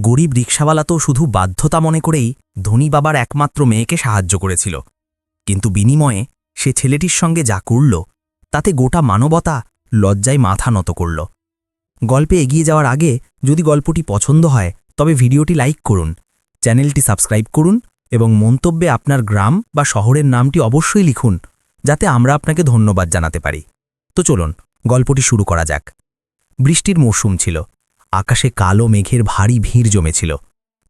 গরিব রিক্সাওয়ালা তো শুধু বাধ্যতা মনে করেই ধনী বাবার একমাত্র মেয়েকে সাহায্য করেছিল। কিন্তু বিনিময়ে সে ছেলেটির সঙ্গে যা করল, তাতে গোটা মানবতা লজ্জায় মাথা নত করল। গল্পে এগিয়ে যাওয়ার আগে যদি গল্পটি পছন্দ হয়, তবে ভিডিওটি লাইক করুন, চ্যানেলটি সাবস্ক্রাইব করুন এবং মন্তব্যে আপনার গ্রাম বা শহরের নামটি অবশ্যই লিখুন, যাতে আমরা আপনাকে ধন্যবাদ জানাতে পারি। তো চলুন, গল্পটি শুরু করা যাক। বৃষ্টির মৌসুম ছিল। আকাশে কালো মেঘের ভারী ভিড় জমেছিল,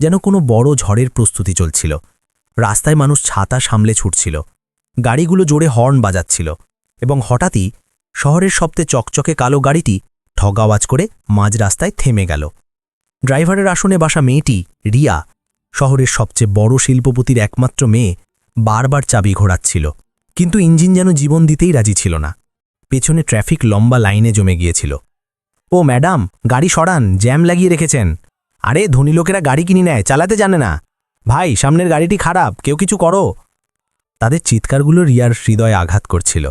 যেন কোনো বড় ঝড়ের প্রস্তুতি চলছিল। রাস্তায় মানুষ ছাতা সামলে ছুটছিল, গাড়িগুলো জোরে হর্ন বাজাচ্ছিল এবং হঠাৎই শহরের সবচেয়ে চকচকে কালো গাড়িটি ঠগাওয়াজ করে মাঝ রাস্তায় থেমে গেল। ড্রাইভারের আসনে বাসা মেয়েটি, রিয়া, শহরের সবচেয়ে বড় শিল্পপতির একমাত্র মেয়ে, বারবার চাবি ঘোরাচ্ছিল, কিন্তু ইঞ্জিন যেন জীবন দিতেই রাজি ছিল না। পেছনে ট্রাফিক লম্বা লাইনে জমে গিয়েছিল। ও ম্যাডাম, গাড়ি সরান, জ্যাম লাগিয়ে রেখেছেন। আরে, ধনী লোকেরা গাড়ি কিনে নেয়, চালাতে জানে না। ভাই, সামনের গাড়িটি খারাপ, কেউ কিছু করো। তাদের চিৎকারগুলো রিয়ার হৃদয়ে আঘাত করছিল।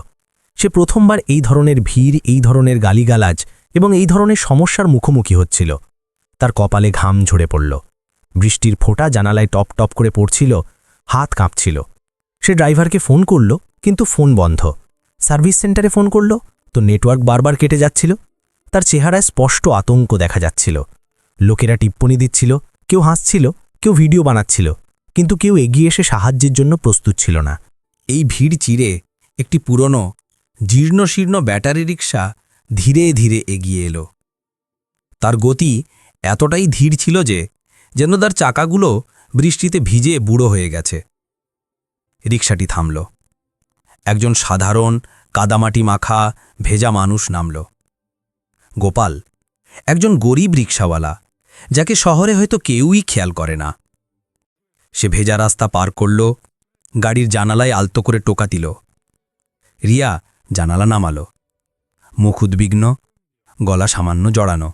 সে প্রথমবার এই ধরনের ভিড়, এই ধরনের গালিগালাজ এবং এই ধরনের সমস্যার মুখোমুখি হচ্ছিল। তার কপালে ঘাম ঝরে পড়ল। বৃষ্টির ফোঁটা জানালায় টপ টপ করে পড়ছিল, হাত কাঁপছিল। সে ড্রাইভারকে ফোন করল, কিন্তু ফোন বন্ধ। সার্ভিস সেন্টারে ফোন করল, তো নেটওয়ার্ক বারবার কেটে যাচ্ছিল। তার চেহারায় স্পষ্ট আতঙ্ক দেখা যাচ্ছিল। লোকেরা টিপ্পনি দিচ্ছিল, কেউ হাসছিল, কেউ ভিডিও বানাচ্ছিল, কিন্তু কেউ এগিয়ে এসে সাহায্যের জন্য প্রস্তুত ছিল না। এই ভিড় চিরে একটি পুরনো, জীর্ণশীর্ণ ব্যাটারি রিক্সা ধীরে ধীরে এগিয়ে এলো। তার গতি এতটাই ধীর ছিল যে, যেন তার চাকাগুলো বৃষ্টিতে ভিজে বুড়ো হয়ে গেছে। রিক্সাটি থামল। একজন সাধারণ, কাদামাটি মাখা, ভেজা মানুষ নামল। গোপাল, একজন গরিব রিক্সাওয়ালা, যাকে শহরে হয়তো কেউই খেয়াল করে না। সে ভেজা রাস্তা পার করল, গাড়ির জানালায় আলতো করে টোকা দিল। রিয়া জানালা নামালো। মুখ উদ্বিগ্ন, গলা সামান্য জড়ানো।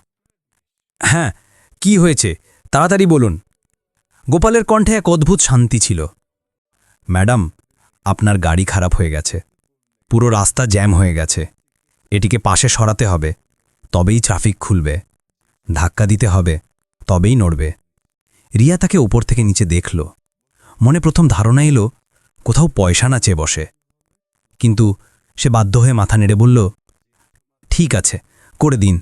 হ্যাঁ কি হয়েছে? তাড়াতাড়ি বলুন। গোপালের কণ্ঠে এক অদ্ভুত শান্তি ছিল। ম্যাডাম, আপনার গাড়ি খারাপ হয়ে গেছে। পুরো রাস্তা জ্যাম হয়ে গেছে। এটিকে পাশে সরাতে হবে। তবেই ট্রাফিক খুলবে। ধাক্কা দিতে হবে, তবেই নড়বে। রিয়া তাকে ওপর থেকে নিচে দেখল। মনে প্রথম ধারণা এলো, কোথাও পয়সা না চেয়ে বসে। কিন্তু সে বাধ্য হয়ে মাথা নেড়ে বলল, ঠিক আছে, করে দিন।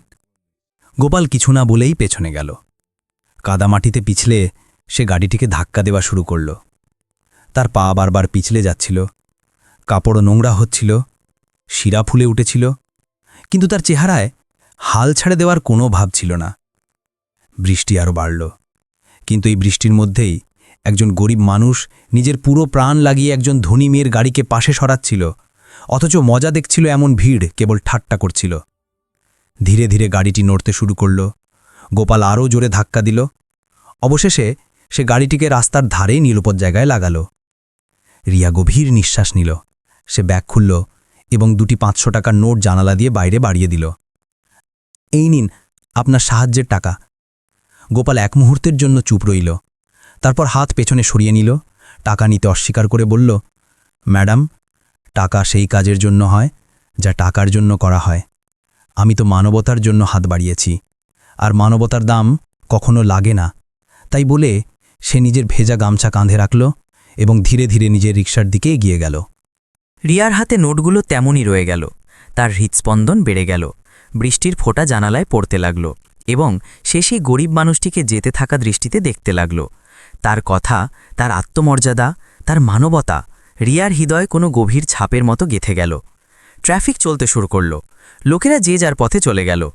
গোপাল কিছু না বলেই পেছনে গেল। কাদামাটিতে পিছলে সে গাড়িটিকে ধাক্কা দেওয়া শুরু করল। তার পা বারবার পিছলে যাচ্ছিল। কাপড় নোংরা হচ্ছিল, শিরা ফুলে উঠেছিল। কিন্তু তার চেহারায় হাল ছাড়ে দেওয়ার কোনো ভাব ছিল না। বৃষ্টি আরও বাড়ল। কিন্তু এই বৃষ্টির মধ্যেই একজন গরিব মানুষ নিজের পুরো প্রাণ লাগিয়ে একজন ধনী মেয়ের গাড়িকে পাশে সরাচ্ছিল, অথচ মজা দেখছিল এমন ভিড় কেবল ঠাট্টা করছিল। ধীরে ধীরে গাড়িটি নড়তে শুরু করল। গোপাল আরও জোরে ধাক্কা দিল। অবশেষে সে গাড়িটিকে রাস্তার ধারেই নিরাপদ জায়গায় লাগাল। রিয়া গভীর নিঃশ্বাস নিল। সে ব্যাগ খুলল এবং দুটি পাঁচশো টাকার নোট জানালা দিয়ে বাইরে বাড়িয়ে দিল। এই নিন আপনার সাহায্যের টাকা। গোপাল এক মুহূর্তের জন্য চুপ রইল। তারপর হাত পেছনে সরিয়ে নিল। টাকা নিতে অস্বীকার করে বলল, ম্যাডাম, টাকা সেই কাজের জন্য হয় যা টাকার জন্য করা হয়। আমি তো মানবতার জন্য হাত বাড়িয়েছি। আর মানবতার দাম কখনো লাগে না। তাই বলে সে নিজের ভেজা গামছা কাঁধে রাখল এবং ধীরে ধীরে নিজের রিক্সার দিকে এগিয়ে গেল। রিয়ার হাতে নোটগুলো তেমনই রয়ে গেল। তার হৃৎস্পন্দন বেড়ে গেল। বৃষ্টির ফোঁটা জানালায় পড়তে লাগল এবং সে সেই গরিব মানুষটিকে যেতে থাকা দৃষ্টিতে দেখতে লাগল। তার কথা, তার আত্মমর্যাদা, তার মানবতা, রিয়ার হৃদয় কোনো গভীর ছাপের মতো গেথে গেল। ট্রাফিক চলতে শুরু করল। লোকেরা যে যার পথে চলে গেল।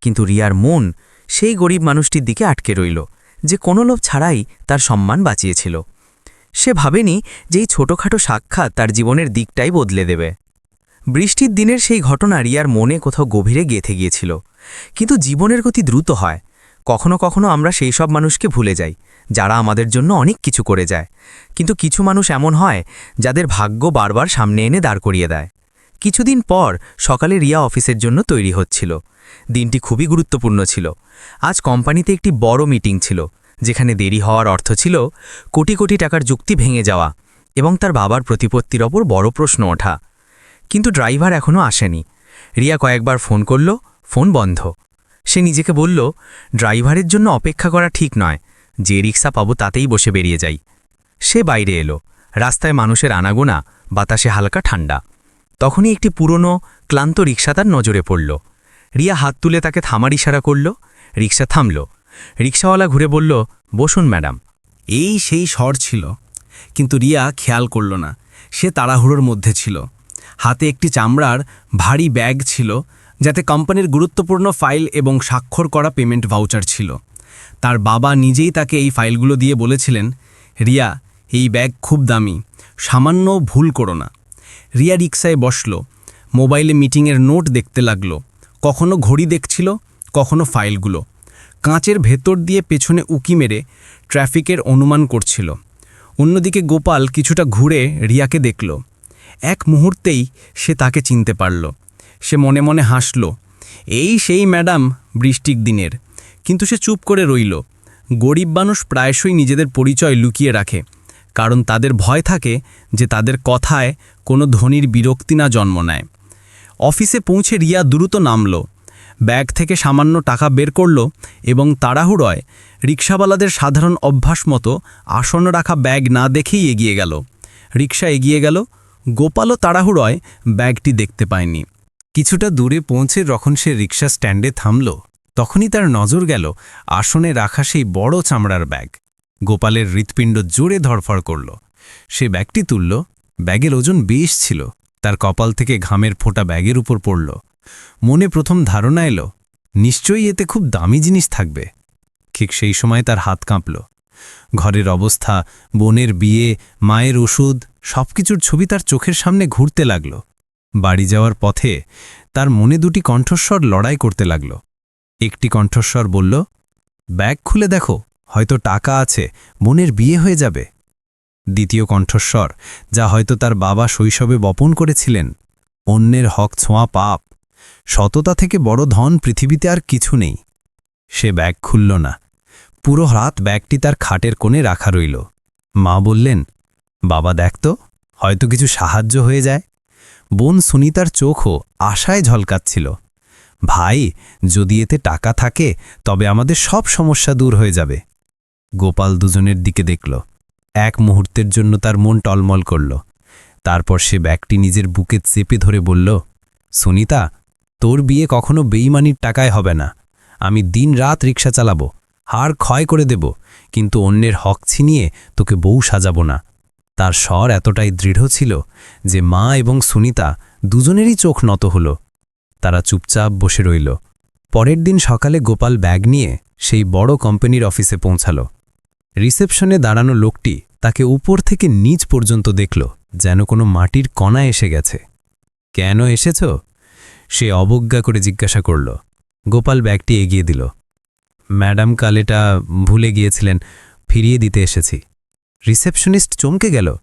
কিন্তু রিয়ার মন সেই গরিব মানুষটির দিকে আটকে রইল, যে কোনো লোভ ছাড়াই তার সম্মান বাঁচিয়েছিল। সে ভাবেনি যে এই ছোটখাটো সাক্ষাৎ তার জীবনের দিকটাই বদলে দেবে। বৃষ্টির দিনের সেই ঘটনা রিয়ার মনে কোথাও গভীরে গেথে গিয়েছিল। কিন্তু জীবনের গতি দ্রুত হয়। কখনো কখনো আমরা সেই সব মানুষকে ভুলে যাই, যারা আমাদের জন্য অনেক কিছু করে যায়। কিন্তু কিছু মানুষ এমন হয়, যাদের ভাগ্য বারবার সামনে এনে দাঁড় করিয়ে দেয়। কিছুদিন পর সকালে রিয়া অফিসের জন্য তৈরি হচ্ছিল। দিনটি খুবই গুরুত্বপূর্ণ ছিল। আজ কোম্পানিতে একটি বড় মিটিং ছিল, যেখানে দেরি হওয়ার অর্থ ছিল কোটি কোটি টাকার যুক্তি ভেঙে যাওয়া এবং তার বাবার প্রতিপত্তির ওপর বড় প্রশ্ন ওঠা। কিন্তু ড্রাইভার এখনও আসেনি। রিয়া কয়েকবার ফোন করল, ফোন বন্ধ। সে নিজেকে বলল, ড্রাইভারের জন্য অপেক্ষা করা ঠিক নয়, যে রিক্সা পাবো তাতেই বসে বেরিয়ে যাই। সে বাইরে এলো। রাস্তায় মানুষের আনাগোনা, বাতাসে হালকা ঠান্ডা। তখনই একটি পুরনো, ক্লান্ত রিক্সা তার নজরে পড়ল। রিয়া হাত তুলে তাকে থামার ইশারা করল। রিক্সা থামল। রিক্সাওয়ালা ঘুরে বলল, বসুন ম্যাডাম। এই সেই স্বর ছিল, কিন্তু রিয়া খেয়াল করল না। সে তাড়াহুড়োর মধ্যে ছিল। হাতে একটি চামড়ার ভারী ব্যাগ ছিল, যাতে কোম্পানির গুরুত্বপূর্ণ ফাইল এবং স্বাক্ষর করা পেমেন্ট ভাউচার ছিল। তার বাবা নিজেই তাকে এই ফাইলগুলো দিয়ে বলেছিলেন, রিয়া, এই ব্যাগ খুব দামি, সামান্য ভুল করো না। রিয়া রিক্সায় বসল, মোবাইলে মিটিংয়ের নোট দেখতে লাগল। কখনো ঘড়ি দেখছিল, কখনো ফাইলগুলো। কাঁচের ভেতর দিয়ে পেছনে উকি মেরে ট্রাফিকের অনুমান করছিল। অন্যদিকে গোপাল কিছুটা ঘুরে রিয়াকে দেখল। এক মুহূর্তেই সে তাকে চিনতে পারল। সে মনে মনে হাসল, এই সেই ম্যাডাম বৃষ্টিক দিনের। কিন্তু সে চুপ করে রইল। গরিব মানুষ প্রায়শই নিজেদের পরিচয় লুকিয়ে রাখে, কারণ তাদের ভয় থাকে যে তাদের কথায় কোনো ধনির বিরক্তি না জন্ম নেয়। অফিসে পৌঁছে রিয়া দ্রুত নামল, ব্যাগ থেকে সামান্য টাকা বের করল এবং তাড়াহুড়োয় রিক্সাওয়ালাদের সাধারণ অভ্যাস মতো আসন রাখা ব্যাগ না দেখেই এগিয়ে গেল। রিক্সা এগিয়ে গেল গোপালও তাড়াহুড়য় ব্যাগটি দেখতে পায়নি। কিছুটা দূরে পৌঁছে যখন সে রিক্সা স্ট্যান্ডে থামল, তখনই তার নজর গেল আসনে রাখা সেই বড় চামড়ার ব্যাগ। গোপালের হৃৎপিণ্ড জোরে ধরফড় করল। সে ব্যাগটি তুলল, ব্যাগের ওজন বেশ ছিল, তার কপাল থেকে ঘামের ফোঁটা ব্যাগের উপর পড়ল। মনে প্রথম ধারণা এলো, নিশ্চয়ই এতে খুব দামি জিনিস থাকবে। ঠিক সেই সময় তার হাত কাঁপল। ঘরের অবস্থা, বোনের বিয়ে, মায়ের ওষুধ, সবকিছুর ছবি তার চোখের সামনে ঘুরতে লাগল। বাড়ি যাওয়ার পথে তার মনে দুটি কণ্ঠস্বর লড়াই করতে লাগল। একটি কণ্ঠস্বর বলল, ব্যাগ খুলে দেখো, হয়তো টাকা আছে, বোনের বিয়ে হয়ে যাবে। দ্বিতীয় কণ্ঠস্বর, যা হয়তো তার বাবা শৈশবে বপন করেছিলেন, অন্যের হক ছোঁয়া পাপ, সততা থেকে বড় ধন পৃথিবীতে আর কিছু নেই। সে ব্যাগ খুলল না। পুরো রাত ব্যাগটি তার খাটের কোণে রাখা রইল। মা বললেন, বাবা দেখ তো, হয়তো কিছু সাহায্য হয়ে যায়। বোন সুনিতার চোখও আশায় ঝলকাচ্ছিল। ভাই, যদি এতে টাকা থাকে, তবে আমাদের সব সমস্যা দূর হয়ে যাবে। গোপাল দুজনের দিকে দেখল। এক মুহূর্তের জন্য তার মন টলমল করল। তারপর সে ব্যাগটি নিজের বুকে চেপে ধরে বলল, সুনিতা, তোর বিয়ে কখনো বেইমানির টাকায় হবে না। আমি দিন রাত রিক্সা চালাবো। হার ক্ষয় করে দেব, কিন্তু অন্যের হক ছিনিয়ে তোকে বউ সাজাবো না। তার স্বর এতটাই দৃঢ় ছিল যে মা এবং সুনিতা দুজনেরই চোখ নত হল। তারা চুপচাপ বসে রইল। পরের দিন সকালে গোপাল ব্যাগ নিয়ে সেই বড় কোম্পানির অফিসে পৌঁছাল। রিসেপশনে দাঁড়ানো লোকটি তাকে উপর থেকে নিচ পর্যন্ত দেখল, যেন কোনো মাটির কণা এসে গেছে। কেন এসেছ? সে অবজ্ঞা করে জিজ্ঞাসা করল। গোপাল ব্যাগটি এগিয়ে দিল। ম্যাডাম কাল এটা ভুলে গিয়েছিলেন, ফিরিয়ে দিতে এসেছি। রিসেপশনিস্ট চমকে গেল।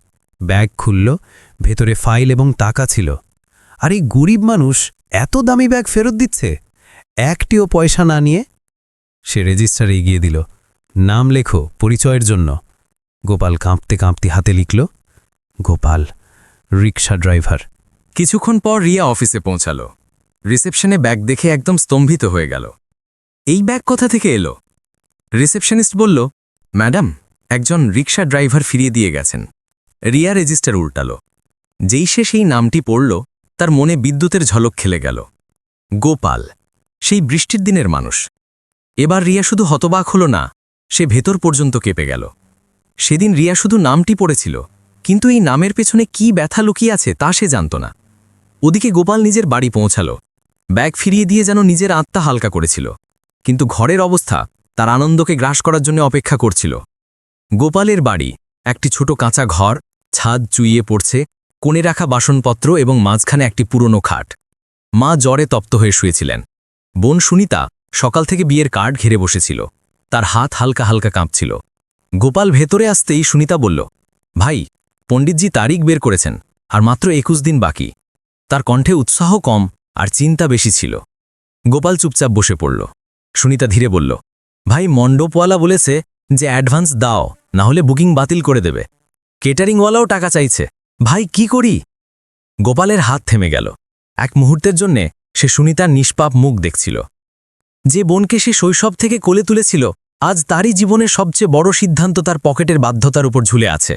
ব্যাগ খুলল, ভেতরে ফাইল এবং টাকা ছিল। আর এই গরিব মানুষ এত দামি ব্যাগ ফেরত দিচ্ছে? একটিও পয়সা না নিয়ে? সে রেজিস্টার এগিয়ে দিল। নাম লেখো, পরিচয়ের জন্য। গোপাল কাঁপতে কাঁপতে হাতে লিখল, গোপাল রিক্সা ড্রাইভার। কিছুক্ষণ পর রিয়া অফিসে পৌঁছাল। রিসেপশনে ব্যাগ দেখে একদম স্তম্ভিত হয়ে গেল। এই ব্যাগ কোথা থেকে এলো? রিসেপশনিস্ট বলল, ম্যাডাম, একজন রিক্সা ড্রাইভার ফিরিয়ে দিয়ে গেছেন। রিয়া রেজিস্টার উল্টাল। যেই সে সেই নামটি পড়ল, তার মনে বিদ্যুতের ঝলক খেলে গেল। গোপাল, সেই বৃষ্টির দিনের মানুষ। এবার রিয়া শুধু হতবাক হল না, সে ভেতর পর্যন্ত কেঁপে গেল। সেদিন রিয়া শুধু নামটি পড়েছিল, কিন্তু এই নামের পেছনে কি ব্যথা লুকিয়ে আছে তা সে জানত না। ওদিকে গোপাল নিজের বাড়ি পৌঁছাল। ব্যাগ ফিরিয়ে দিয়ে যেন নিজের আত্মা হালকা করেছিল। কিন্তু ঘরের অবস্থা তার আনন্দকে গ্রাস করার জন্য অপেক্ষা করছিল। গোপালের বাড়ি, একটি ছোট কাঁচা ঘর, ছাদ চুইয়ে পড়ছে, কোণে রাখা বাসনপত্র এবং মাঝখানে একটি পুরনো খাট। মা জ্বরে তপ্ত হয়ে শুয়েছিলেন। বোন সুনিতা সকাল থেকে বিয়ের কার্ড ঘিরে বসেছিল। তার হাত হালকা হালকা কাঁপছিল। গোপাল ভেতরে আসতেই সুনিতা বলল, ভাই, পণ্ডিতজি তারিখ বের করেছেন, আর মাত্র একুশ দিন বাকি। তার কণ্ঠে উৎসাহ কম আর চিন্তা বেশি ছিল। গোপাল চুপচাপ বসে পড়ল। সুনিতা ধীরে বলল, ভাই, মণ্ডপওয়ালা বলেছে যে অ্যাডভান্স দাও না হলে বুকিং বাতিল করে দেবে। কেটারিংওয়ালাও টাকা চাইছে। ভাই, কি করি? গোপালের হাত থেমে গেল। এক মুহূর্তের জন্যে সে সুনিতার নিষ্পাপ মুখ দেখছিল। যে বোনকে সে শৈশব থেকে কোলে তুলেছিল, আজ তারই জীবনের সবচেয়ে বড় সিদ্ধান্ত তার পকেটের বাধ্যতার উপর ঝুলে আছে।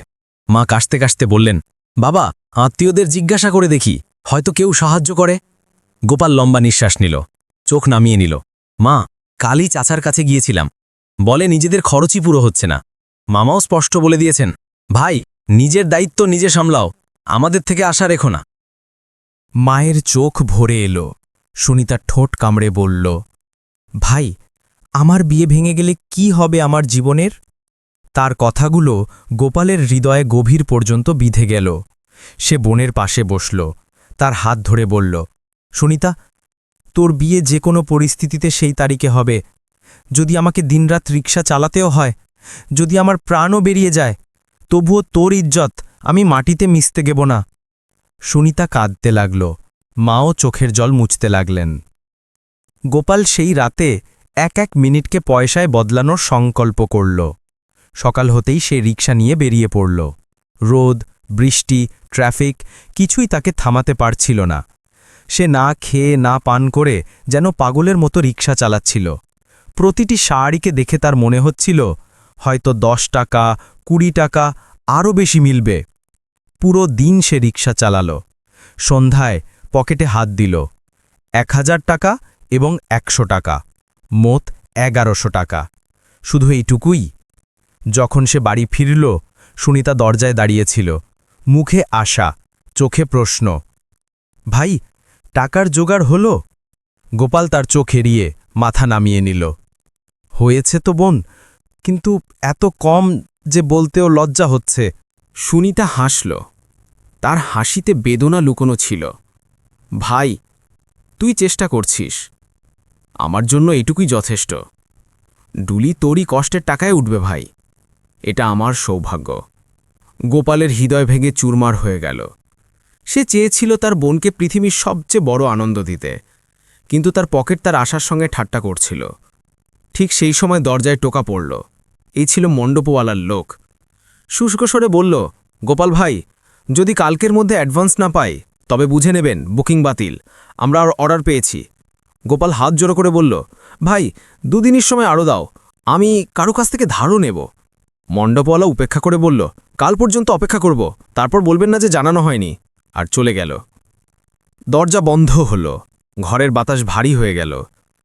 মা কাশতে কাশতে বললেন, বাবা, আত্মীয়দের জিজ্ঞাসা করে দেখি, হয়তো কেউ সাহায্য করে? গোপাল লম্বা নিঃশ্বাস নিল, চোখ নামিয়ে নিল, মা কালই চাচার কাছে গিয়েছিলাম। বলে, নিজেদের খরচই পুরো হচ্ছে না। মামাও স্পষ্ট বলে দিয়েছেন, ভাই, নিজের দায়িত্ব নিজে সামলাও, আমাদের থেকে আশা রেখো না। মায়ের চোখ ভরে এলো। সুনিতা ঠোঁট কামড়ে বলল, ভাই, আমার বিয়ে ভেঙে গেলে কি হবে আমার জীবনের? তার কথাগুলো গোপালের হৃদয়ে গভীর পর্যন্ত বিধে গেল। সে বোনের পাশে বসল, তার হাত ধরে বলল, সুনিতা তোর বিয়ে যে কোনো পরিস্থিতিতে সেই তারিখে হবে। যদি আমাকে দিনরাত রিক্সা চালাতেও হয়, যদি আমার প্রাণও বেরিয়ে যায়, তবুও তোর ইজ্জত আমি মাটিতে মিশতে গেব না। সুনিতা কাঁদতে লাগল। মাও চোখের জল মুছতে লাগলেন। গোপাল সেই রাতে এক এক মিনিটকে পয়সায় বদলানোর সংকল্প করল। সকাল হতেই সে রিক্সা নিয়ে বেরিয়ে পড়ল। রোদ, বৃষ্টি, ট্রাফিক কিছুই তাকে থামাতে পারছিল না। সে না খেয়ে না পান করে যেন পাগলের মতো রিক্সা চালাচ্ছিল। প্রতিটি শাড়িকে দেখে তার মনে হচ্ছিল, হয়তো দশ টাকা, কুড়ি টাকা, আরও বেশি মিলবে। পুরো দিন সে রিক্সা চালাল। সন্ধ্যায় পকেটে হাত দিল, এক হাজার টাকা এবং একশো টাকা মোত এগারোশো টাকা। শুধু এইটুকুই। যখন সে বাড়ি ফিরল, সুনিতা দরজায় দাঁড়িয়েছিল। মুখে আশা, চোখে প্রশ্ন, ভাই টাকার জোগাড় হল? গোপাল তার চোখ এড়িয়ে মাথা নামিয়ে নিল। হয়েছে তো বোন, কিন্তু এত কম যে বলতেও লজ্জা হচ্ছে। সুনিতা হাসল। তার হাসিতে বেদনা লুকোনো ছিল। ভাই, তুই চেষ্টা করছিস। আমার জন্য এটুকুই যথেষ্ট। ডুলি তোরই কষ্টের টাকায় উঠবে ভাই। এটা আমার সৌভাগ্য। গোপালের হৃদয় ভেঙে চুরমার হয়ে গেল। সে চেয়েছিল তার বোনকে পৃথিবীর সবচেয়ে বড় আনন্দ দিতে। কিন্তু তার পকেট তার আশার সঙ্গে ঠাট্টা করছিল। ঠিক সেই সময় দরজায় টোকা পড়ল। এই ছিল মণ্ডপওয়ালার লোক। শুষ্ক স্বরে বলল, গোপাল ভাই, যদি কালকের মধ্যে অ্যাডভান্স না পাই, তবে বুঝে নেবেন, বুকিং বাতিল। আমরা আর অর্ডার পেয়েছি। গোপাল হাত জোড়ো করে বলল, ভাই, দুদিনের সময় আরও দাও। আমি কারও কাছ থেকে ধারও নেব। মণ্ডপওয়ালা উপেক্ষা করে বলল, কাল পর্যন্ত অপেক্ষা করব। তারপর বলবেন না যে জানানো হয়নি। আর চলে গেল। দরজা বন্ধ হল। ঘরের বাতাস ভারী হয়ে গেল।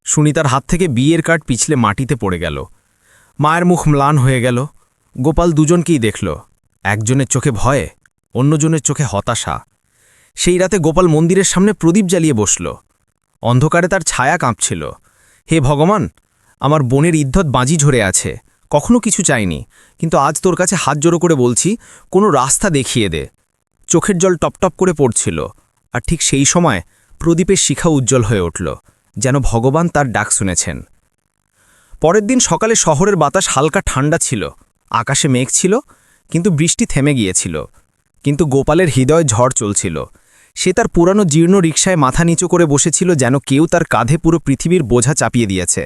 সুনিতার হাত থেকে বিয়ের কার্ড পিছলে মাটিতে পড়ে গেল। মায়ের মুখ ম্লান হয়ে গেল। গোপাল দুজনকেই দেখল। একজনের চোখে ভয়ে, অন্যজনের চোখে হতাশা। সেই রাতে গোপাল মন্দিরের সামনে প্রদীপ জ্বালিয়ে বসল। অন্ধকারে তার ছায়া কাঁপছিল। হে ভগবান, আমার বোনের ইদ্ধত বাজি ঝরে আছে। কখনো কিছু চাইনি, কিন্তু আজ তোর কাছে হাত জোড়ো করে বলছি, কোনো রাস্তা দেখিয়ে দে। চোখের জল টপটপ করে পড়ছিল, আর ঠিক সেই সময় প্রদীপের শিখা উজ্জ্বল হয়ে উঠল, যেন ভগবান তার ডাক শুনেছেন। পরের দিন সকালে শহরের বাতাস হালকা ঠান্ডা ছিল, আকাশে মেঘ ছিল, কিন্তু বৃষ্টি থেমে গিয়েছিল, কিন্তু গোপালের হৃদয় ঝড় চলছিল। সে তার পুরানো জীর্ণ রিকশায় মাথা নিচু করে বসেছিল যেন কেউ তার কাঁধে পুরো পৃথিবীর বোঝা চাপিয়ে দিয়েছে।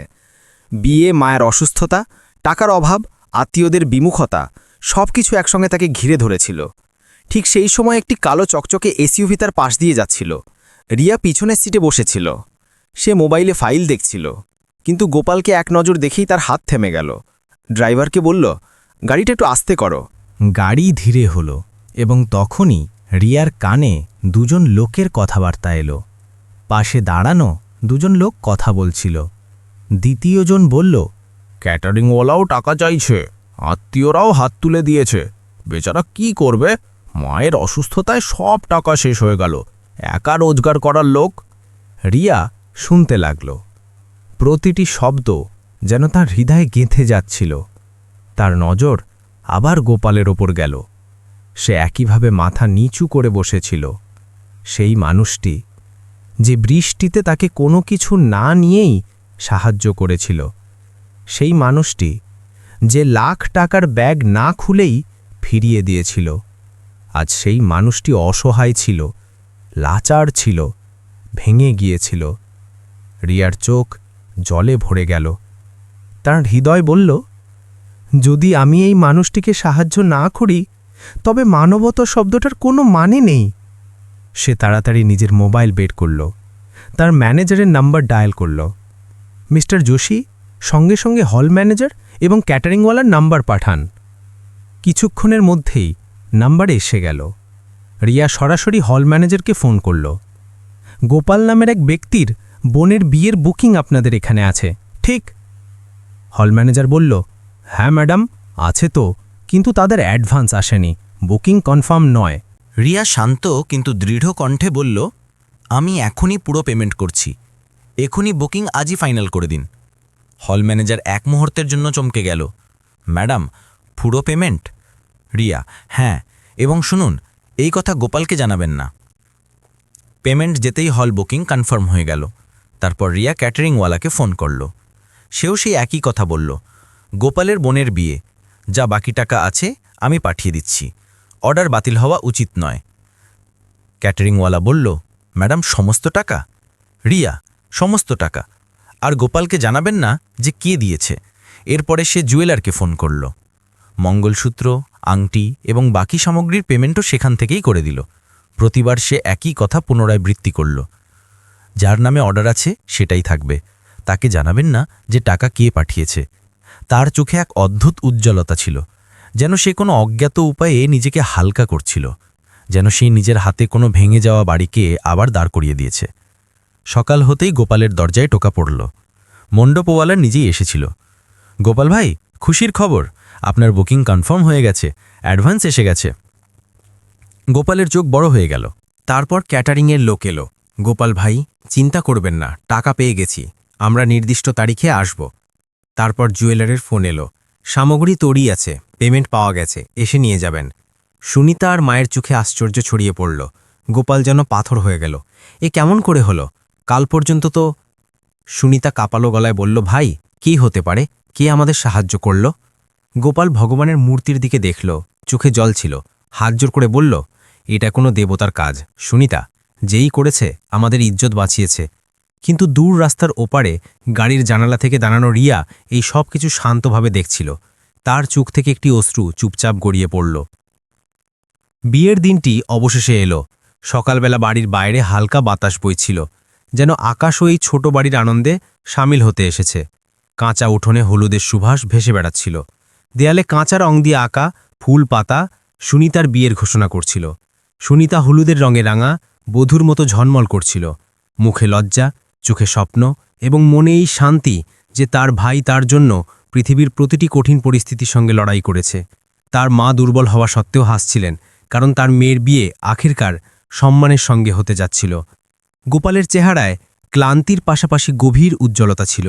বিয়ে, মায়ের অসুস্থতা, টাকার অভাব, আত্মীয়দের বিমুখতা সব কিছু একসঙ্গে তাকে ঘিরে ধরেছিল। ঠিক সেই সময় একটি কালো চকচকে এসইউভি তার পাশ দিয়ে যাচ্ছিল। রিয়া পিছনের সিটে বসেছিল। সে মোবাইলে ফাইল দেখছিল। কিন্তু গোপালকে এক নজর দেখেই তার হাত থেমে গেল। ড্রাইভারকে বলল গাড়িটা একটু আস্তে করো। গাড়ি ধীরে হল এবং তখনই রিয়ার কানে দুজন লোকের কথাবার্তা এলো। পাশে দাঁড়ানো দুজন লোক কথা বলছিল। দ্বিতীয়জন বলল ক্যাটারিংওয়ালাও টাকা চাইছে। আত্মীয়রাও হাত তুলে দিয়েছে। বেচারা কি করবে? মায়ের অসুস্থতায় সব টাকা শেষ হয়ে গেল। একা রোজগার করার লোক? রিয়া শুনতে লাগল। প্রতিটি শব্দ যেন তার হৃদয়ে গেঁথে যাচ্ছিল। তার নজর আবার গোপালের ওপর গেল। সে একইভাবে মাথা নিচু করে বসেছিল। সেই মানুষটি যে বৃষ্টিতে তাকে কোনো কিছু না নিয়েই সাহায্য করেছিল, সেই মানুষটি যে লাখ টাকার ব্যাগ না খুলেই ফিরিয়ে দিয়েছিল। আজ সেই মানুষটি অসহায় ছিল, লাচার ছিল, ভেঙে গিয়েছিল। রিয়ার চোখ জলে ভরে গেল। তার হৃদয় বলল, যদি আমি এই মানুষটিকে সাহায্য না করি, তবে মানবতা শব্দটার কোনো মানে নেই। সে তাড়াতাড়ি নিজের মোবাইল বের করল। তার ম্যানেজারের নাম্বার ডায়াল করল। মিস্টার যোশী, সঙ্গে সঙ্গে হল ম্যানেজার এবং ক্যাটারিংওয়ালার নাম্বার পাঠান। কিছুক্ষণের মধ্যেই নাম্বার এসে গেল। রিয়া সরাসরি হল ম্যানেজারকে ফোন করল। গোপাল নামের এক ব্যক্তির বোনের বিয়ের বুকিং আপনাদের এখানে আছে। ঠিক। হল ম্যানেজার বলল হ্যাঁ ম্যাডাম, আছে তো, কিন্তু তাদের অ্যাডভান্স আসেনি, বুকিং কনফার্ম নয়। রিয়া শান্ত কিন্তু দৃঢ় কণ্ঠে বলল, আমি এখনই পুরো পেমেন্ট করছি। এখনই বুকিং আজই ফাইনাল করে দিন। হল ম্যানেজার এক মুহূর্তের জন্য চমকে গেল, ম্যাডাম, পুরো পেমেন্ট রিয়া হ্যাঁ। এবং শুনুন, এই কথা গোপালকে জানাবেন না। পেমেন্ট যেতেই হল বুকিং কনফার্ম হয়ে গেল। তারপর রিয়া ক্যাটারিংওয়ালাকে ফোন করল। সেও সেই একই কথা বলল। গোপালের বোনের বিয়ে। যা বাকি টাকা আছে, আমি পাঠিয়ে দিচ্ছি। অর্ডার বাতিল হওয়া উচিত নয়। ক্যাটারিংওয়ালা বলল, ম্যাডাম, সমস্ত টাকা? রিয়া, সমস্ত টাকা। আর গোপালকে জানাবেন না যে কে দিয়েছে? এরপরে সে জুয়েলারকে ফোন করল। মঙ্গলসূত্র, আংটি এবং বাকি সামগ্রীর পেমেন্টও সেখান থেকেই করে দিল। প্রতিবার সে একই কথা পুনরাবৃত্তি করল। যার নামে অর্ডার আছে সেটাই থাকবে। তাকে জানাবেন না যে টাকা কে পাঠিয়েছে। তার চোখে এক অদ্ভুত উজ্জ্বলতা ছিল, যেন সে কোনো অজ্ঞাত উপায়ে নিজেকে হালকা করছিল, যেন সে নিজের হাতে কোনো ভেঙে যাওয়া বাড়িকে আবার দাঁড় করিয়ে দিয়েছে। সকাল হতেই গোপালের দরজায় টোকা পড়ল। মণ্ডপওয়ালা নিজেই এসেছিল। গোপাল ভাই, খুশির খবর? আপনার বুকিং কনফার্ম হয়ে গেছে, অ্যাডভান্স এসে গেছে। গোপালের চোখ বড় হয়ে গেল। তারপর ক্যাটারিংয়ের লোক এলো। গোপাল ভাই, চিন্তা করবেন না, টাকা পেয়ে গেছি, আমরা নির্দিষ্ট তারিখে আসব। তারপর জুয়েলারের ফোন এলো। সামগ্রী তৈরি আছে, পেমেন্ট পাওয়া গেছে, এসে নিয়ে যাবেন। সুনিতা আর মায়ের চোখে আশ্চর্য ছড়িয়ে পড়ল। গোপাল যেন পাথর হয়ে গেল। এ কেমন করে হলো? কাল পর্যন্ত তো সুনিতা কাপালো গলায় বলল, ভাই, কি হতে পারে? কে আমাদের সাহায্য করল? গোপাল ভগবানের মূর্তির দিকে দেখল, চোখে জল ছিল। হাত জোর করে বলল, এটা কোনো দেবতার কাজ। সুনিতা, যেই করেছে, আমাদের ইজ্জত বাঁচিয়েছে। কিন্তু দূর রাস্তার ওপারে গাড়ির জানালা থেকে দাঁড়ানো রিয়া এই সব কিছু শান্তভাবে দেখছিল। তার চোখ থেকে একটি অশ্রু চুপচাপ গড়িয়ে পড়ল। বিয়ের দিনটি অবশেষে এলো। সকালবেলা বাড়ির বাইরে হালকা বাতাস বইছিল, যেন আকাশও এই ছোট বাড়ির আনন্দে সামিল হতে এসেছে। কাঁচা উঠোনে হলুদের সুভাষ ভেসে বেড়াচ্ছিল। দেয়ালে কাঁচা রং দিয়ে আঁকা ফুল পাতা সুনিতার বিয়ের ঘোষণা করছিল। সুনিতা হলুদের রঙে রাঙা, বধুর মতো ঝলমল করছিল। মুখে লজ্জা, চোখে স্বপ্ন এবং মনে এই শান্তি যে তার ভাই তার জন্য পৃথিবীর প্রতিটি কঠিন পরিস্থিতির সঙ্গে লড়াই করেছে। তার মা দুর্বল হওয়া সত্ত্বেও হাসছিলেন, কারণ তার মেয়ের বিয়ে আখিরকার সম্মানের সঙ্গে হতে যাচ্ছিল। গোপালের চেহারায় ক্লান্তির পাশাপাশি গভীর উজ্জ্বলতা ছিল।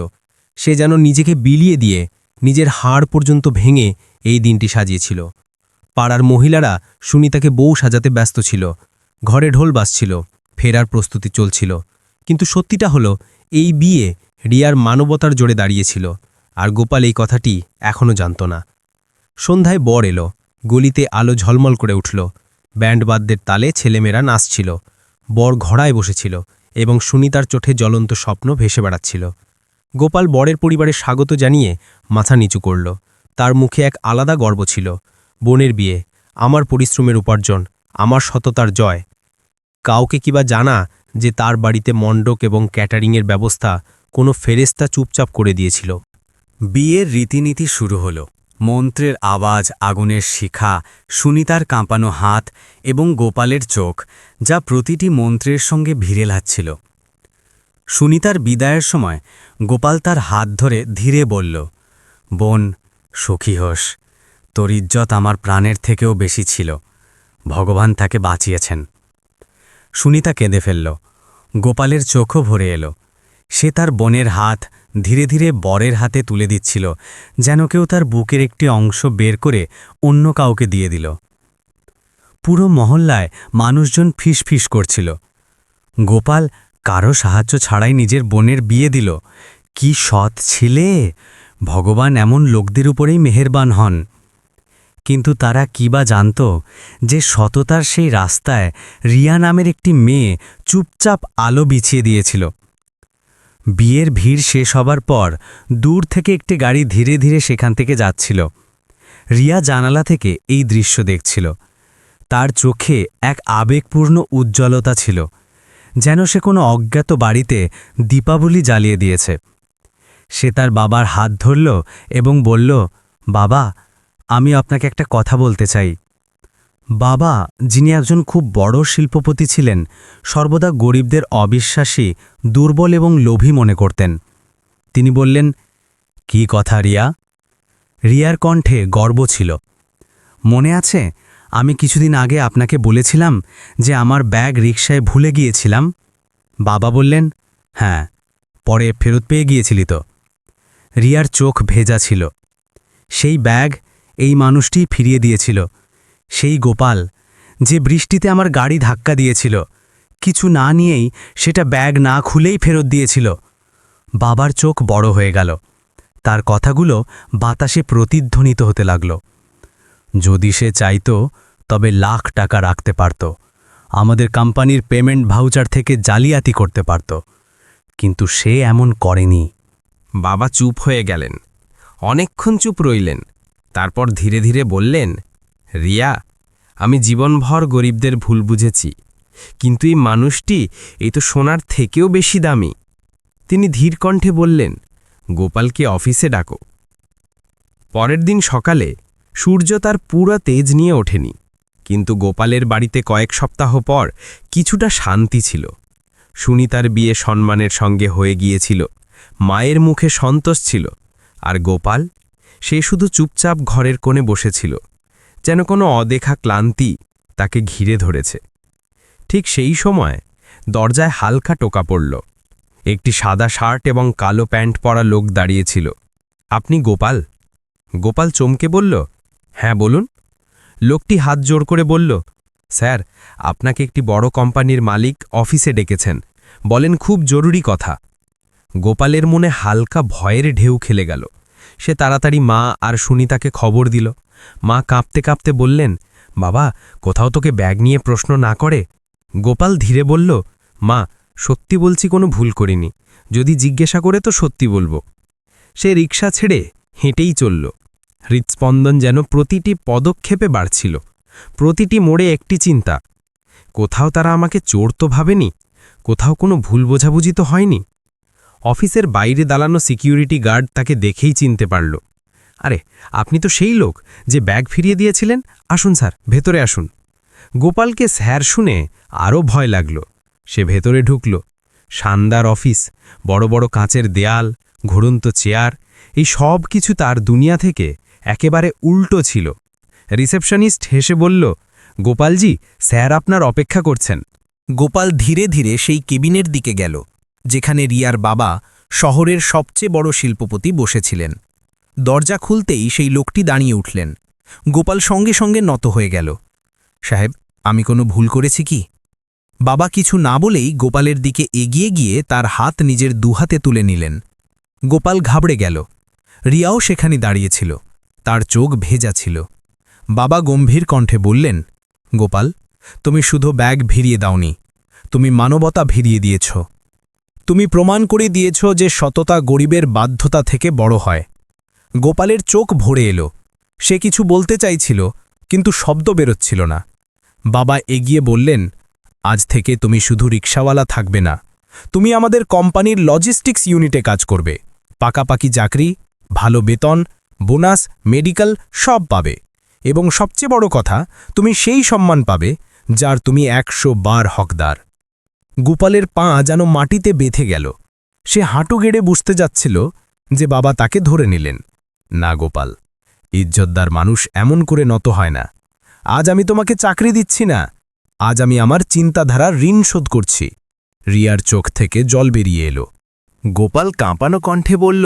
সে যেন নিজেকে বিলিয়ে দিয়ে নিজের হাড় পর্যন্ত ভেঙে এই দিনটি সাজিয়েছিল। পাড়ার মহিলারা সুনিতাকে বউ সাজাতে ব্যস্ত ছিল। ঘরে ঢোল বাজছিল, ফেরার প্রস্তুতি চলছিল। কিন্তু সত্যিটা হলো, এই বিয়ে রিয়ার মানবতার জোরে দাঁড়িয়েছিল, আর গোপাল এই কথাটি এখনও জানত না। সন্ধ্যায় বর এলো, গলিতে আলো ঝলমল করে উঠল ব্যান্ডবাদ্যের তালে ছেলেমেয়েরা নাচছিল, বর ঘোড়ায় বসেছিল এবং সুনিতার চোখে জ্বলন্ত স্বপ্ন ভেসে বেড়াচ্ছিল। গোপাল বরের পরিবারে স্বাগত জানিয়ে মাথা নিচু করল। তার মুখে এক আলাদা গর্ব ছিল। বোনের বিয়ে, আমার পরিশ্রমের উপার্জন, আমার সততার জয়। কাউকে কিবা জানা যে তার বাড়িতে মণ্ডক এবং ক্যাটারিংয়ের ব্যবস্থা কোনো ফেরেস্তা চুপচাপ করে দিয়েছিল। বিয়ের রীতিনীতি শুরু হল। মন্ত্রের আওয়াজ, আগুনের শিখা, সুনিতার কাঁপানো হাত এবং গোপালের চোখ, যা প্রতিটি মন্ত্রের সঙ্গে ভিড়ে লাগছিল। সুনিতার বিদায়ের সময় গোপাল তার হাত ধরে ধীরে বলল, বোন, সুখী হোস। তোর ইজ্জত আমার প্রাণের থেকেও বেশি ছিল। ভগবান তাকে বাঁচিয়েছেন। সুনিতা কেঁদে ফেলল। গোপালের চোখও ভরে এলো। সে তার বোনের হাত ধীরে ধীরে বরের হাতে তুলে দিচ্ছিল, যেন কেউ তার বুকের একটি অংশ বের করে অন্য কাউকে দিয়ে দিল। পুরো মহল্লায় মানুষজন ফিস ফিস করছিল। গোপাল কারও সাহায্য ছাড়াই নিজের বোনের বিয়ে দিল। কি সৎ ছিলে! ভগবান এমন লোকদের উপরেই মেহেরবান হন। কিন্তু তারা কি বা জানত যে সততার সেই রাস্তায় রিয়া নামের একটি মেয়ে চুপচাপ আলো বিছিয়ে দিয়েছিল। বিয়ের ভিড় শেষ হবার পর দূর থেকে একটি গাড়ি ধীরে ধীরে সেখান থেকে যাচ্ছিল। রিয়া জানালা থেকে এই দৃশ্য দেখছিল। তার চোখে এক আবেগপূর্ণ উজ্জ্বলতা ছিল। যেন সে কোনো অজ্ঞাত বাড়িতে দীপাবলি জ্বালিয়ে দিয়েছে। সে তার বাবার হাত ধরল এবং বলল, বাবা, আমি আপনাকে একটা কথা বলতে চাই। বাবা, যিনি একজন খুব বড় শিল্পপতি ছিলেন, সর্বদা গরিবদের অবিশ্বাসী, দুর্বল এবং লোভী মনে করতেন। তিনি বললেন, কি কথা রিয়া? রিয়ার কণ্ঠে গর্ব ছিল। মনে আছে আমি কিছুদিন আগে আপনাকে বলেছিলাম যে আমার ব্যাগ রিক্সায় ভুলে গিয়েছিলাম। বাবা বললেন হ্যাঁ পরে ফেরত পেয়ে গিয়েছিলি তো। রিয়ার চোখ ভেজা ছিল। সেই ব্যাগ এই মানুষটি ফিরিয়ে দিয়েছিল। সেই গোপাল, যে বৃষ্টিতে আমার গাড়ি ধাক্কা দিয়েছিল, কিছু না নিয়েই সেটা ব্যাগ না খুলেই ফেরত দিয়েছিল। বাবার চোখ বড় হয়ে গেল। তার কথাগুলো বাতাসে প্রতিধ্বনিত হতে লাগল। যদি সে চাইত, তবে লাখ টাকা রাখতে পারত। আমাদের কোম্পানির পেমেন্ট ভাউচার থেকে জালিয়াতি করতে পারত। কিন্তু সে এমন করেনি। বাবা চুপ হয়ে গেলেন। অনেকক্ষণ চুপ রইলেন। তারপর ধীরে ধীরে বললেন, রিয়া, আমি জীবনভর গরিবদের ভুল বুঝেছি। কিন্তু এই মানুষটি এই তো সোনার থেকেও বেশি দামি। তিনি ধীর কণ্ঠে বললেন, গোপালকে অফিসে ডাকো। পরের দিন সকালে সূর্য তার পুরো তেজ নিয়ে ওঠেনি। কিন্তু গোপালের বাড়িতে কয়েক সপ্তাহ পর কিছুটা শান্তি ছিল। সুনিতার বিয়ে সম্মানের সঙ্গে হয়ে গিয়েছিল। মায়ের মুখে সন্তোষ ছিল। আর গোপাল, সে শুধু চুপচাপ ঘরের কোণে বসেছিল। যেন কোনো অদেখা ক্লান্তি তাকে ঘিরে ধরেছে। ঠিক সেই সময় দরজায় হালকা টোকা পড়ল। একটি সাদা শার্ট এবং কালো প্যান্ট পরা লোক দাঁড়িয়েছিল আপনি গোপাল? গোপাল চমকে বলল হ্যাঁ বলুন। লোকটি হাত জোর করে বলল, স্যার, আপনাকে একটি বড় কোম্পানির মালিক অফিসে ডেকেছেন। বলেন, খুব জরুরি কথা। গোপালের মনে হালকা ভয়ের ঢেউ খেলে গেল। সে তাড়াতাড়ি মা আর সুনিতাকে খবর দিল। মা কাঁপতে কাঁপতে বললেন, বাবা, কোথাও তোকে ব্যাগ নিয়ে প্রশ্ন না করে? গোপাল ধীরে বলল, মা, সত্যি বলছি, কোনো ভুল করিনি। যদি জিজ্ঞাসা করে তো সত্যি বলব। সে রিক্সা ছেড়ে হেঁটেই চলল। হৃৎস্পন্দন যেন প্রতিটি পদক্ষেপে বাড়ছিল। প্রতিটি মোড়ে একটি চিন্তা। কোথাও তারা আমাকে চোর তো ভাবেনি, কোথাও কোনো ভুল বোঝাবুঝি তো হয়নি। অফিসের বাইরে দাঁড়ানো সিকিউরিটি গার্ড তাকে দেখেই চিনতে পারল। আরে, আপনি তো সেই লোক যে ব্যাগ ফিরিয়ে দিয়েছিলেন? আসুন স্যার, ভেতরে আসুন। গোপালকে স্যার শুনে আরও ভয় লাগল। সে ভেতরে ঢুকল। শানদার অফিস, বড় বড় কাঁচের দেয়াল, ঘুরন্ত চেয়ার, এই সব কিছু তার দুনিয়া থেকে একেবারে উল্টো ছিল। রিসেপশনিস্ট হেসে বলল, গোপালজি, স্যার আপনার অপেক্ষা করছেন। গোপাল ধীরে ধীরে সেই কেবিনের দিকে গেল, যেখানে রিয়ার বাবা শহরের সবচেয়ে বড় শিল্পপতি বসেছিলেন। দরজা খুলতেই সেই লোকটি দাঁড়িয়ে উঠলেন। গোপাল সঙ্গে সঙ্গে নত হয়ে গেল, সাহেব, আমি কোনো ভুল করেছি কি? বাবা কিছু না বলেই গোপালের দিকে এগিয়ে গিয়ে তার হাত নিজের দুহাতে তুলে নিলেন। গোপাল ঘাবড়ে গেল, রিয়াও সেখানে দাঁড়িয়েছিল তার চোখ ভেজা ছিল। বাবা গম্ভীর কণ্ঠে বললেন, গোপাল, তুমি শুধু ব্যাগ ভিড়িয়ে দাওনি, তুমি মানবতা ভিড়িয়ে দিয়েছ। তুমি প্রমাণ করে দিয়েছ যে সততা গরিবের বাধ্যতা থেকে বড় হয়। গোপালের চোখ ভরে এলো। সে কিছু বলতে চাইছিল, কিন্তু শব্দ বেরোচ্ছিল না। বাবা এগিয়ে বললেন, আজ থেকে তুমি শুধু রিক্সাওয়ালা থাকবে না, তুমি আমাদের কোম্পানির লজিস্টিক্স ইউনিটে কাজ করবে। পাকাপাকি চাকরি, ভালো বেতন বোনাস, মেডিকেল সব পাবে। এবং সবচেয়ে বড় কথা, তুমি সেই সম্মান পাবে যার তুমি একশো বার হকদার। গোপালের পা যেন মাটিতে বেঁধে গেল। সে হাঁটু গেড়ে বুঝতে যাচ্ছিল যে বাবা তাকে ধরে নিলেন। না গোপাল, ইজ্জতদার মানুষ এমন করে নত হয় না। আজ আমি তোমাকে চাকরি দিচ্ছি না। আজ আমি আমার চিন্তাধারার ঋণ শোধ করছি। রিয়ার চোখ থেকে জল বেরিয়ে এলো। গোপাল কাঁপানো কণ্ঠে বলল,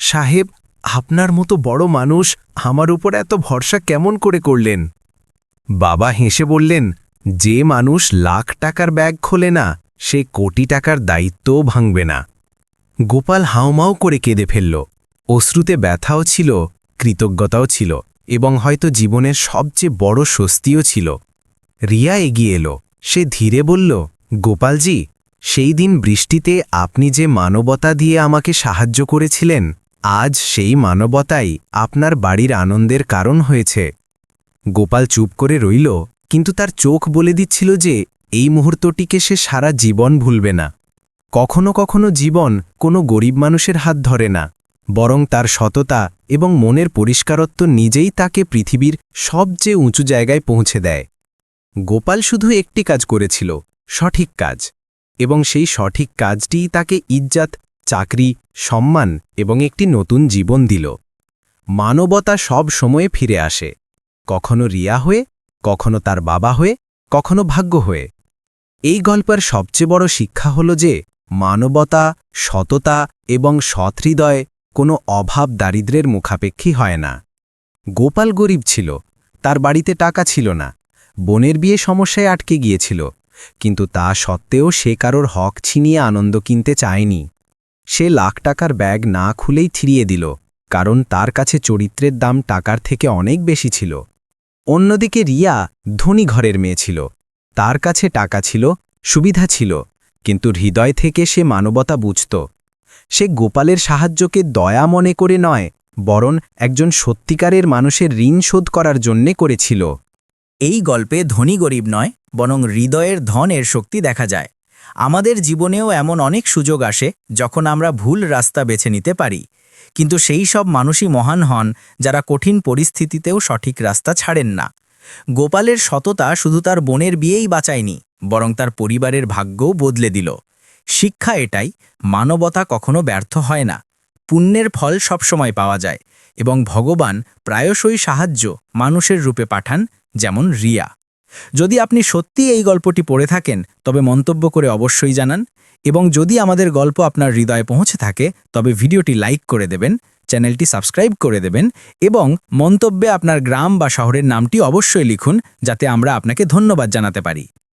সাহেব আপনার মতো বড় মানুষ আমার উপর এত ভরসা কেমন করে করলেন? বাবা হেসে বললেন, যে মানুষ লাখ টাকার ব্যাগ খোলে না, সে কোটি টাকার দায়িত্বও ভাঙবে না। গোপাল হাওমাও করে কেঁদে ফেলল। অশ্রুতে ব্যথাও ছিল, কৃতজ্ঞতাও ছিল এবং হয়তো জীবনের সবচেয়ে বড় স্বস্তিও ছিল। রিয়া এগিয়ে এলো। সে ধীরে বলল, গোপালজি, সেই দিন বৃষ্টিতে আপনি যে মানবতা দিয়ে আমাকে সাহায্য করেছিলেন আজ সেই মানবতাই আপনার বাড়ির আনন্দের কারণ হয়েছে। গোপাল চুপ করে রইল, কিন্তু তার চোখ বলে দিচ্ছিল যে এই মুহূর্তটিকে সে সারা জীবন ভুলবে না। কখনো কখনো জীবন কোনো গরিব মানুষের হাত ধরে না, বরং তার সততা এবং মনের পরিষ্কারত্ব নিজেই তাকে পৃথিবীর সবচেয়ে উঁচু জায়গায় পৌঁছে দেয়। গোপাল শুধু একটি কাজ করেছিল, সঠিক কাজ, এবং সেই সঠিক কাজটিই তাকে ইজ্জাত চাকরি, সম্মান এবং একটি নতুন জীবন দিল। মানবতা সব সময়ে ফিরে আসে। কখনো রিয়া হয়ে, কখনো তার বাবা হয়ে, কখনো ভাগ্য হয়ে। এই গল্পের সবচেয়ে বড় শিক্ষা হল যে, মানবতা, সততা এবং সৎহৃদয় কোনো অভাব দারিদ্রের মুখাপেক্ষী হয় না। গোপাল গরিব ছিল, তার বাড়িতে টাকা ছিল না, বোনের বিয়ে সমস্যায় আটকে গিয়েছিল, কিন্তু তা সত্ত্বেও সে কারোর হক ছিনিয়ে আনন্দ কিনতে চায়নি। সে লাখ টাকার ব্যাগ না খুলেই থিরিয়ে দিল, কারণ তার কাছে চরিত্রের দাম টাকার থেকে অনেক বেশি ছিল। অন্যদিকে রিয়া ধনী ঘরের মেয়ে ছিল। তার কাছে টাকা ছিল, সুবিধা ছিল, কিন্তু হৃদয় থেকে সে মানবতা বুঝত। সে গোপালের সাহায্যকে দয়া মনে করে নয়, বরং একজন সত্যিকারের মানুষের ঋণ শোধ করার জন্যে করেছিল। এই গল্পে ধনী গরিব নয়, বরং হৃদয়ের ধনের শক্তি দেখা যায়। আমাদের জীবনেও এমন অনেক সুযোগ আসে যখন আমরা ভুল রাস্তা বেছে নিতে পারি। কিন্তু সেই সব মানুষই মহান হন যারা কঠিন পরিস্থিতিতেও সঠিক রাস্তা ছাড়েন না। গোপালের সততা শুধু তার বোনের বিয়েই বাঁচায়নি, বরং তার পরিবারের ভাগ্যও বদলে দিল। শিক্ষা এটাই, মানবতা কখনো ব্যর্থ হয় না। পুণ্যের ফল সবসময় পাওয়া যায় এবং ভগবান প্রায়শই সাহায্য মানুষের রূপে পাঠান, যেমন রিয়া। যদি আপনি সত্যি এই গল্পটি পড়ে থাকেন, তবে মন্তব্য করে অবশ্যই জানান এবং যদি আমাদের গল্প আপনার হৃদয়ে পৌঁছে থাকে, তবে ভিডিওটি লাইক করে দেবেন, চ্যানেলটি সাবস্ক্রাইব করে দেবেন এবং মন্তব্যে আপনার গ্রাম বা শহরের নামটি অবশ্যই লিখুন, যাতে আমরা আপনাকে ধন্যবাদ জানাতে পারি।